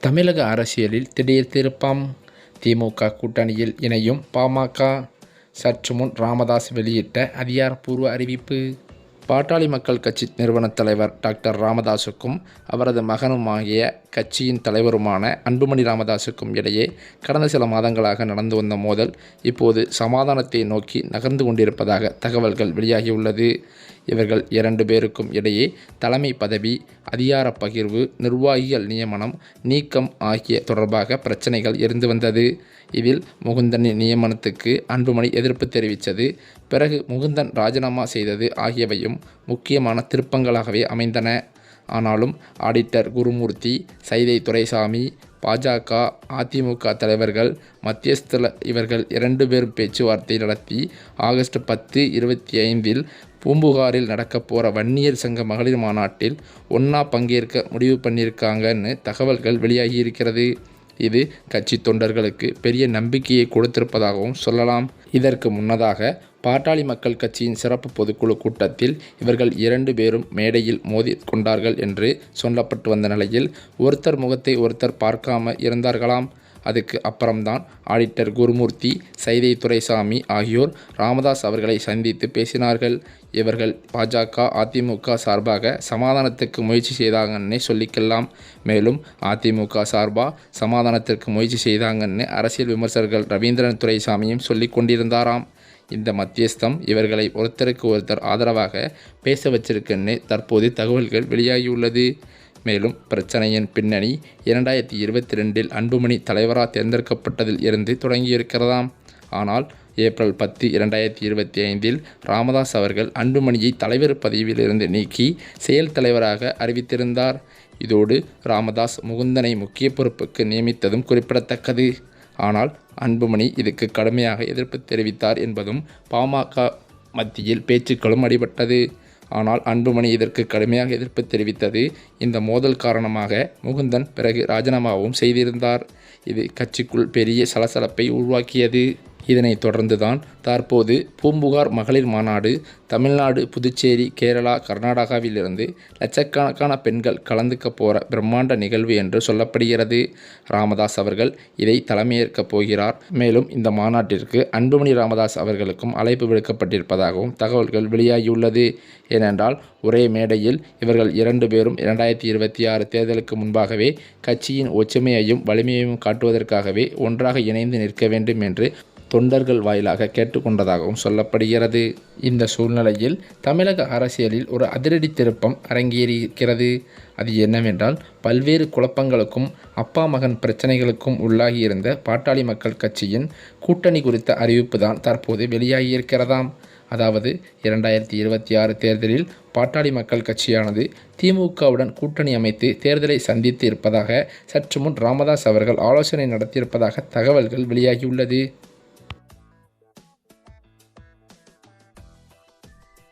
தமிழக அரசியலில் திடீர் திருப்பம். திமுக கூட்டணியில் இணையும் பாமக. சற்று முன் ராமதாஸ் வெளியிட்ட அதிகாரப்பூர்வ அறிவிப்பு. பாட்டாளி மக்கள் கட்சி நிறுவனத் தலைவர் டாக்டர் ராமதாஸுக்கும் அவரது மகனுமாகிய கட்சியின் தலைவருமான அன்புமணி ராமதாஸுக்கும் இடையே கடந்த சில மாதங்களாக நடந்து வந்த மோதல் இப்போது சமாதானத்தை நோக்கி நகர்ந்து கொண்டிருப்பதாக தகவல்கள் வெளியாகியுள்ளது. இவர்கள் இரண்டு பேருக்கும் இடையே தலைமை பதவி அதிகார பகிர்வு நிர்வாகிகள் நியமனம் நீக்கம் ஆகிய தொடர்பாக பிரச்சனைகள் இருந்து வந்தது. இதில் முகுந்தனின் நியமனத்துக்கு அன்புமணி எதிர்ப்பு தெரிவித்தது. பிறகு முகுந்தன் ராஜினாமா செய்தது ஆகியவையும் முக்கியமான திருப்பங்களாகவே அமைந்தன. ஆனாலும் ஆடிட்டர் குருமூர்த்தி சைதை துரைசாமி பாஜக அதிமுக தலைவர்கள் மத்தியஸ்தல இவர்கள் இரண்டு பேரும் பேச்சுவார்த்தை நடத்தி ஆகஸ்ட் பத்து இருபத்தி ஐந்தில் பூம்புகாரில் நடக்க போகிற வன்னியர் சங்க மகளிர் மாநாட்டில் ஒன்றா பங்கேற்க முடிவு பண்ணியிருக்காங்கன்னு தகவல்கள் வெளியாகி இருக்கிறது இது கட்சி தொண்டர்களுக்கு பெரிய நம்பிக்கையை கொடுத்திருப்பதாகவும் சொல்லலாம். இதற்கு முன்னதாக பாட்டாளி மக்கள் கட்சியின் சிறப்பு பொதுக்குழு கூட்டத்தில் இவர்கள் இரண்டு பேரும் மேடையில் மோதி கொண்டார்கள் என்று சொல்லப்பட்டு வந்த நிலையில் ஒருத்தர் முகத்தை ஒருத்தர் பார்க்காம இருந்தார்களாம். அதுக்கு அப்புறம்தான் ஆடிட்டர் குருமூர்த்தி சைதை துரைசாமி ஆகியோர் ராமதாஸ் அவர்களை சந்தித்து பேசினார்கள். இவர்கள் பாஜக அதிமுக சார்பாக சமாதானத்துக்கு முயற்சி செய்தாங்கன்னே சொல்லிக்கலாம். மேலும் அதிமுக சார்பாக சமாதானத்திற்கு முயற்சி செய்தாங்கன்னு அரசியல் விமர்சகர்கள் ரவீந்திரன் துரைசாமியும் சொல்லி கொண்டிருந்தாராம். இந்த மத்தியஸ்தம் இவர்களை ஒருத்தருக்கு ஒருத்தர் ஆதரவாக பேச வச்சிருக்குன்னு தற்போது தகவல்கள் வெளியாகியுள்ளது. மேலும் பிரச்சனையின் பின்னணி இரண்டாயிரத்தி இருபத்தி ரெண்டில் அன்புமணி தலைவராக தேர்ந்தெடுக்கப்பட்டதில் இருந்து தொடங்கியிருக்கிறதாம். ஆனால் ஏப்ரல் பத்து இரண்டாயிரத்தி இருபத்தி ஐந்தில் ராமதாஸ் அவர்கள் அன்புமணியை தலைவர் பதவியிலிருந்து நீக்கி செயல் தலைவராக அறிவித்திருந்தார். இதோடு ராமதாஸ் முகுந்தனை முக்கிய பொறுப்புக்கு நியமித்ததும் குறிப்பிடத்தக்கது. ஆனால் அன்புமணி இதுக்கு கடுமையாக எதிர்ப்பு தெரிவித்தார் என்பதும் பாமக மத்தியில் பேச்சுக்களும் அடிபட்டது. ஆனால் அன்புமணி இதற்கு கடுமையாக எதிர்ப்பு தெரிவித்தது. இந்த மோதல் காரணமாக முகுந்தன் பிறகு ராஜினாமாவும் செய்திருந்தார். இது கட்சிக்குள் பெரிய சலசலப்பை உருவாக்கியது. இதனைத் தொடர்ந்துதான் தற்போது பூம்புகார் மகளிர் மாநாடு தமிழ்நாடு புதுச்சேரி கேரளா கர்நாடகாவிலிருந்து லட்சக்கணக்கான பெண்கள் கலந்துக்க போகிற பிரம்மாண்ட நிகழ்வு என்று சொல்லப்படுகிறது. ராமதாஸ் அவர்கள் இதை தலைமையேற்கப் போகிறார். மேலும் இந்த மாநாட்டிற்கு அன்புமணி ராமதாஸ் அவர்களுக்கும் அழைப்பு விடுக்கப்பட்டிருப்பதாகவும் தகவல்கள் வெளியாகியுள்ளது. ஏனென்றால் ஒரே மேடையில் இவர்கள் இரண்டு பேரும் இரண்டாயிரத்தி இருபத்தி ஆறு தேர்தலுக்கு முன்பாகவே கட்சியின் ஒற்றுமையையும் வலிமையையும் காட்டுவதற்காகவே ஒன்றாக இணைந்து நிற்க வேண்டும் என்று தொண்டர்கள் வாயிலாக கேட்டுக்கொண்டதாகவும் சொல்லப்படுகிறது. இந்த சூழ்நிலையில் தமிழக அரசியலில் ஒரு அதிரடி திருப்பம் அரங்கேறியிருக்கிறது. அது என்னவென்றால் பல்வேறு குழப்பங்களுக்கும் அப்பா மகன் பிரச்சனைகளுக்கும் உள்ளாகியிருந்த பாட்டாளி மக்கள் கட்சியின் கூட்டணி குறித்த அறிவிப்பு தான் தற்போது வெளியாகியிருக்கிறதாம். அதாவது இரண்டாயிரத்தி இருபத்தி ஆறு தேர்தலில் பாட்டாளி மக்கள் கட்சியானது திமுகவுடன் கூட்டணி அமைத்து தேர்தலை சந்தித்து இருப்பதாக சற்று முன் ராமதாஸ் அவர்கள் ஆலோசனை நடத்தியிருப்பதாக தகவல்கள் வெளியாகியுள்ளது.